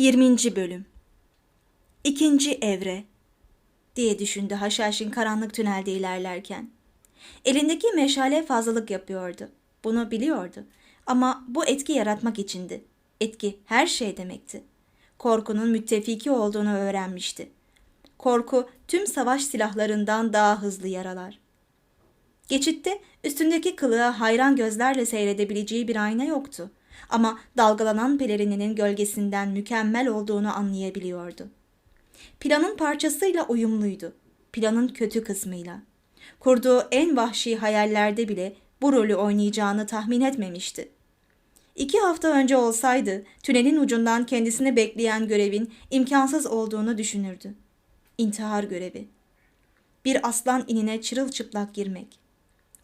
20. Bölüm İkinci Evre diye düşündü Haşhaşin karanlık tünelde ilerlerken. Elindeki meşale fazlalık yapıyordu. Bunu biliyordu. Ama bu etki yaratmak içindi. Etki her şey demekti. Korkunun müttefiki olduğunu öğrenmişti. Korku tüm savaş silahlarından daha hızlı yaralar. Geçitte üstündeki kılığa hayran gözlerle seyredebileceği bir ayna yoktu. Ama dalgalanan pelerininin gölgesinden mükemmel olduğunu anlayabiliyordu. Planın parçasıyla uyumluydu. Planın kötü kısmıyla. Kurduğu en vahşi hayallerde bile bu rolü oynayacağını tahmin etmemişti. İki hafta önce olsaydı tünelin ucundan kendisini bekleyen görevin imkansız olduğunu düşünürdü. İntihar görevi. Bir aslan inine çırılçıplak girmek.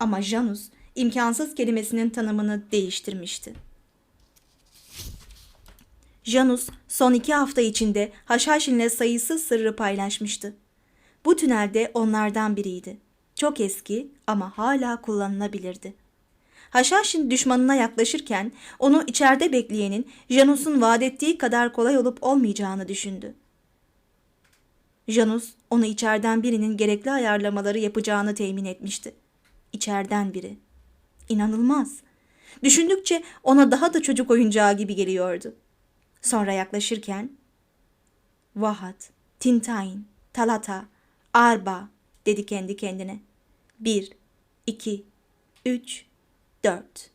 Ama Janus imkansız kelimesinin tanımını değiştirmişti. Janus son iki hafta içinde Haşhaşin'le sayısız sırrı paylaşmıştı. Bu tünelde onlardan biriydi. Çok eski ama hala kullanılabilirdi. Haşhaşin düşmanına yaklaşırken onu içeride bekleyenin Janus'un vaat ettiği kadar kolay olup olmayacağını düşündü. Janus onu içeriden birinin gerekli ayarlamaları yapacağını temin etmişti. İçeriden biri. İnanılmaz. Düşündükçe ona daha da çocuk oyuncağı gibi geliyordu. Sonra yaklaşırken Vahat, Tintain, Talata, Arba dedi kendi kendine. Bir, iki, üç, dört.